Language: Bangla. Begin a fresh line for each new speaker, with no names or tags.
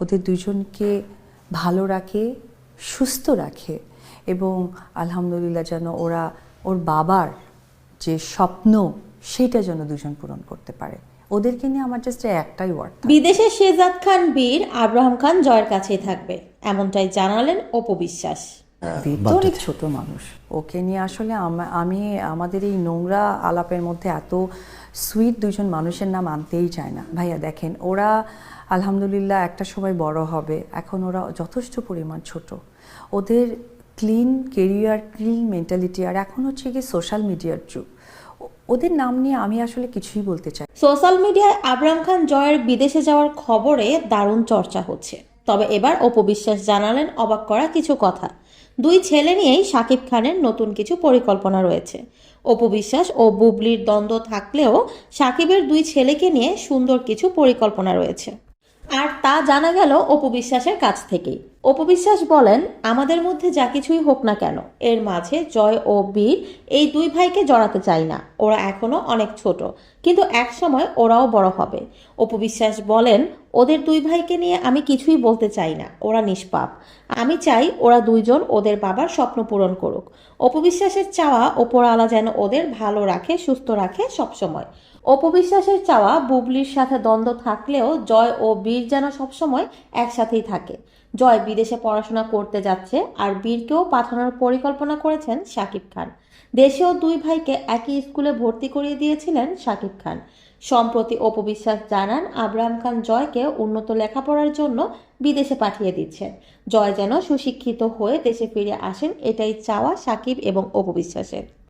ওদের দুজনকে ভালো রাখে, সুস্থ রাখে এবং আলহামদুলিল্লাহ যেন ওরা, ওর বাবার যে স্বপ্ন সেটা যেন দুজন পূরণ করতে পারে। ওদেরকে নিয়ে আমার জাস্ট একটাই ওয়ার্ড
বিদেশে শেজাদ খান বীর আব্রাহাম খান জয়ের কাছেই থাকবে, এমনটাই জানালেন অপবিশ্বাস
অনেক ছোট মানুষ। ওকে নিয়ে আসলে আমি আমাদের এই নোংরা আলাপের মধ্যে এত সুইট দুজন মানুষের নাম আনতেই চায় না। ভাইয়া দেখেন ওরা আলহামদুলিল্লাহ একটা সময় বড় হবে এখন ওরা যথেষ্ট পরিমাণ ছোট। ওদের ক্লিন কেরিয়ার ক্লিন মেন্টালিটি আর এখন হচ্ছে কি সোশ্যাল মিডিয়ার যুগ। ওদের নাম নিয়ে আমি আসলে কিছুই বলতে চাই
সোশ্যাল মিডিয়ায় আবরাম খান জয়ের বিদেশে যাওয়ার খবরে দারুণ চর্চা হচ্ছে। তবে এবার অপবিশ্বাস জানালেন অবাক করা কিছু কথা। দুই ছেলে নিয়েই শাকিব খানের নতুন কিছু পরিকল্পনা রয়েছে। অপবিশ্বাস ও বুবলির দ্বন্দ্ব থাকলেও সাকিবের দুই ছেলেকে নিয়ে সুন্দর কিছু পরিকল্পনা রয়েছে। আর তা জানা গেল অপবিশ্বাসের কাছ থেকেই। অপবিশ্বাস বলেন, আমাদের মধ্যে যা কিছুই হোক না কেন, এর মাঝে জয় ও বীর এই দুই ভাইকে জড়াতে চাই না, ওরা এখনও অনেক ছোট, কিন্তু এক সময় ওরাও বড় হবে। অপবিশ্বাস বলেন, ওদের দুই ভাইকে নিয়ে আমি কিছুই বলতে চাই না, ওরা নিষ্পাপ। আমি চাই ওরা দুইজন ওদের বাবার স্বপ্ন পূরণ করুক। অপবিশ্বাসের চাওয়া ওপরওয়ালা যেন ওদের ভালো রাখে, সুস্থ রাখে সবসময়। অপবিশ্বাসের চাওয়া বুবলির সাথে দ্বন্দ্ব থাকলেও জয় ও বীর যেন সবসময় একসাথেই থাকে। জয় বিদেশে পড়াশোনা করতে যাচ্ছে আর বীরকেও পাঠানোর পরিকল্পনা করেছেন শাকিব খান। দেশেও দুই ভাইকে একই স্কুলে ভর্তি করিয়ে দিয়েছিলেন শাকিব খান। সম্প্রতি অপবিশ্বাস জানান আব্রাহাম খান জয়কে উন্নত লেখাপড়ার জন্য বিদেশে পাঠিয়ে দিচ্ছেন। জয় যেন সুশিক্ষিত হয়ে দেশে ফিরে আসেন, এটাই চাওয়া সাকিব এবং অপবিশ্বাসের।